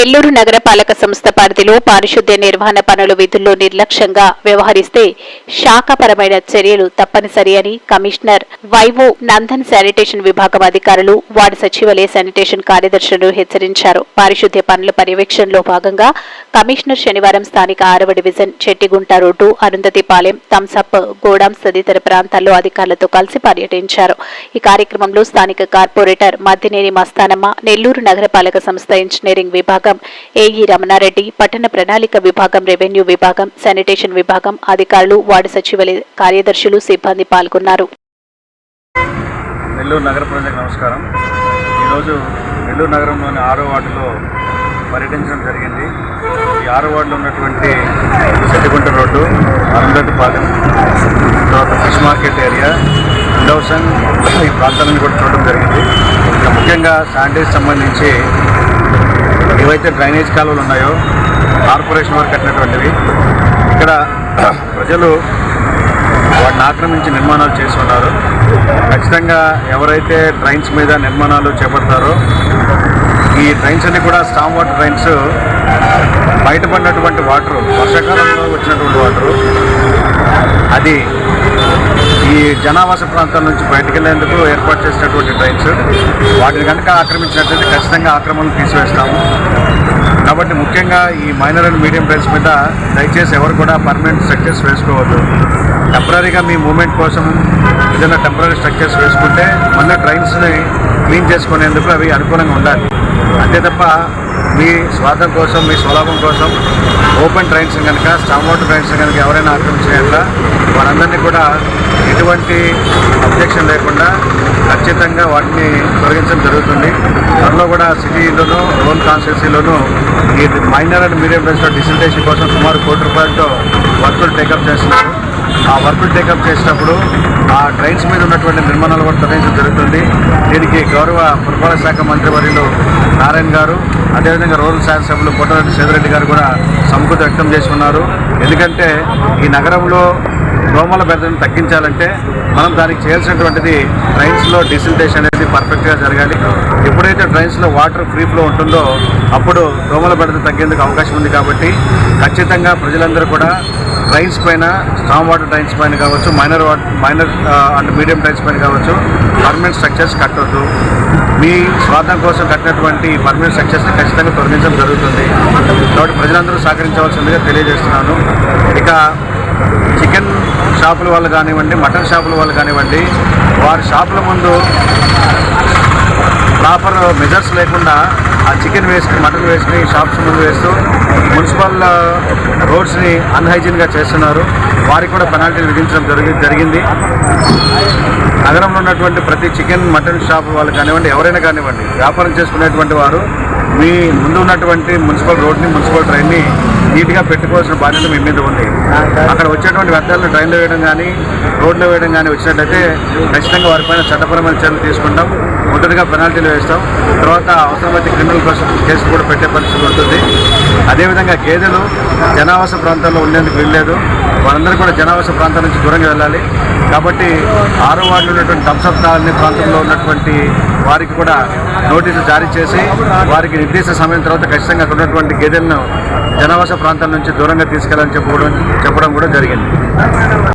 నెల్లూరు నగరపాలక సంస్థ పరిధిలో పారిశుద్ధ్య నిర్వహణ పనులు విధుల్లో నిర్లక్ష్యంగా వ్యవహరిస్తే శాఖపరమైన చర్యలు తప్పనిసరి అని కమిషనర్ వైవో నందన్ శానిటేషన్ విభాగం అధికారులు వార్డు సచివాలయ శానిటేషన్ కార్యదర్శులు హెచ్చరించారు. పారిశుద్ధ్య పనుల పర్యవేక్షణలో భాగంగా కమిషనర్ శనివారం స్థానిక ఆరవ division Chettigunta road Arundhatipalem Thums Up godowns తదితర ప్రాంతాల్లో అధికారులతో కలిసి పర్యటించారు. ఈ కార్యక్రమంలో స్థానిక కార్పొరేటర్ మద్దినేని మస్తానమ్మ నెల్లూరు నగరపాలక సంస్థ ఇంజనీరింగ్ విభాగం ఏఈ రమణారెడ్డి పట్టణ ప్రణాళిక విభాగం రెవెన్యూ విభాగం శానిటేషన్ విభాగం అధికారులు వార్డు సచివాలయ కార్యదర్శులు సిబ్బంది పాల్గొన్నారు. నెల్లూరు నగర ప్రజలకు నమస్కారం. ఈరోజు నెల్లూరు నగరంలోని ఆరో వార్డులో పర్యటించడం జరిగింది. ఈ ఆరో వార్డులో ఉన్నటువంటి సెట్టిగుంట రోడ్డు అరుంధతిపాలెం తర్వాత ఫిష్ మార్కెట్ ఏరియా ఇండోసన్ ఈ ప్రాంతాలను కూడా చూడడం జరిగింది. ముఖ్యంగా శానిటైజ్ సంబంధించి ఏవైతే డ్రైనేజ్ కాలువలు ఉన్నాయో కార్పొరేషన్ వారు కట్టినటువంటివి ఇక్కడ ప్రజలు వాటిని ఆక్రమించి నిర్మాణాలు చేస్తున్నారు. ఖచ్చితంగా ఎవరైతే ట్రైన్స్ మీద నిర్మాణాలు చేపడతారో ఈ ట్రైన్స్ అన్ని కూడా స్టామ్ వాటర్ ట్రైన్స్ బయటపడినటువంటి వాటర్ వర్షాకాలంలో వచ్చినటువంటి వాటరు అది ఈ జనావాస ప్రాంతాల నుంచి బయటకు వెళ్ళేందుకు ఏర్పాటు చేసినటువంటి ట్రైన్స్ వాటిని కనుక ఆక్రమించినట్లయితే ఖచ్చితంగా ఆక్రమణలు తీసివేస్తాము. కాబట్టి ముఖ్యంగా ఈ మైనర్ అండ్ మీడియం ట్రైన్స్ మీద దయచేసి ఎవరు కూడా పర్మనెంట్ స్ట్రక్చర్స్ వేసుకోవద్దు. టెంపరీగా మీ మూమెంట్ కోసం ఏదైనా టెంపరీ స్ట్రక్చర్స్ వేసుకుంటే మళ్ళీ ట్రైన్స్ని క్లీన్ చేసుకునేందుకు అవి అనుకూలంగా ఉండాలి. అంతే తప్ప మీ స్వార్థం కోసం మీ స్వలాభం కోసం ఓపెన్ ట్రైన్స్ కనుక స్టామ్ ట్రైన్స్ కనుక ఎవరైనా ఆక్రమించినట్ల వారందరినీ కూడా ఎటువంటి అబ్జెక్షన్ లేకుండా ఖచ్చితంగా వాటిని తొలగించడం జరుగుతుంది. త్వరలో కూడా సిటీలోనూ లోన్ కాన్స్టిట్యూన్సీలోను ఈ minor and medium drains desiltation కోసం సుమారు కోటి రూపాయలతో వర్కులు టేకప్ చేస్తున్నారు. ఆ వర్కులు టేకప్ చేసినప్పుడు ఆ ట్రైన్స్ మీద ఉన్నటువంటి నిర్మాణాలు కూడా తరలించడం జరుగుతుంది. దీనికి గౌరవ పురపాలక శాఖ మంత్రి వర్యులు నారాయణ గారు అదేవిధంగా రూరల్ శాసనసభ్యులు కొట్టరెడ్డి సేదరెడ్డి గారు కూడా సంకృతి వ్యక్తం చేసి ఉన్నారు ఎందుకంటే ఈ నగరంలో దోమల బెదను తగ్గించాలంటే మనం దానికి చేయాల్సినటువంటిది ట్రైన్స్లో డిసిల్టేషన్ అనేది పర్ఫెక్ట్గా జరగాలి. ఎప్పుడైతే ట్రైన్స్లో వాటర్ ఫ్రీ ఫ్లో ఉంటుందో అప్పుడు దోమల బెడత తగ్గేందుకు అవకాశం ఉంది కాబట్టి ఖచ్చితంగా ప్రజలందరూ కూడా ట్రైన్స్ పైన స్టామ్ వాటర్ ట్రైన్స్ పైన కావచ్చు minor water minor and medium drains పైన కావచ్చు పర్మనెంట్ స్ట్రక్చర్స్ కట్టొద్దు. మీ స్వార్థం కోసం కట్టినటువంటి పర్మనెంట్ స్ట్రక్చర్స్ని ఖచ్చితంగా తొలగించడం జరుగుతుంది. కాబట్టి ప్రజలందరూ సహకరించవలసిందిగా తెలియజేస్తున్నాను. ఇక చికెన్ షాపుల వాళ్ళు కానివ్వండి మటన్ షాపుల వాళ్ళు కానివ్వండి వారి షాపుల ముందు ప్రాపర్ మెజర్స్ లేకుండా ఆ చికెన్ వేసుకుని మటన్ వేసుకుని షాప్స్ ముందు వేస్తూ మున్సిపల్ రోడ్స్ని అన్హైజీన్గా చేస్తున్నారు. వారికి కూడా పెనాల్టీలు విధించడం జరిగి జరిగింది. నగరంలో ఉన్నటువంటి ప్రతి చికెన్ మటన్ షాప్ వాళ్ళు కానివ్వండి ఎవరైనా కానివ్వండి వ్యాపారం చేసుకునేటువంటి వారు మీ ముందు ఉన్నటువంటి మున్సిపల్ రోడ్ని మున్సిపల్ డ్రైన్ని నీట్గా పెట్టుకోవాల్సిన బాధ్యత మీ మీద ఉంది. అక్కడ వచ్చేటువంటి వ్యర్థాలను ట్రైన్లో వేయడం కానీ రోడ్లో వేయడం కానీ వచ్చినట్లయితే ఖచ్చితంగా వారిపైన చట్టపరమైన చర్యలు తీసుకుంటాం. మొదటిగా పెనాల్టీలు వేస్తాం. తర్వాత అవసరమైతే క్రిమినల్ కోసం కేసు కూడా పెట్టే పరిస్థితి ఉంటుంది. అదేవిధంగా గేదెలు జనావాస ప్రాంతాల్లో ఉండేందుకు వీల్లేదు. వారందరూ కూడా జనావాస ప్రాంతాల నుంచి దూరంగా వెళ్ళాలి. కాబట్టి ఆరో వార్డులో ఉన్నటువంటి థమ్సప్ కాలనీ ప్రాంతంలో ఉన్నటువంటి వారికి కూడా నోటీసు జారీ చేసి వారికి నిర్దిష్ట సమయం తర్వాత ఖచ్చితంగా అక్కడ ఉన్నటువంటి గేదెలను జనావాస ప్రాంతాల నుంచి దూరంగా తీసుకెళ్ళాలని చెప్పడం చెప్పడం కూడా జరిగింది.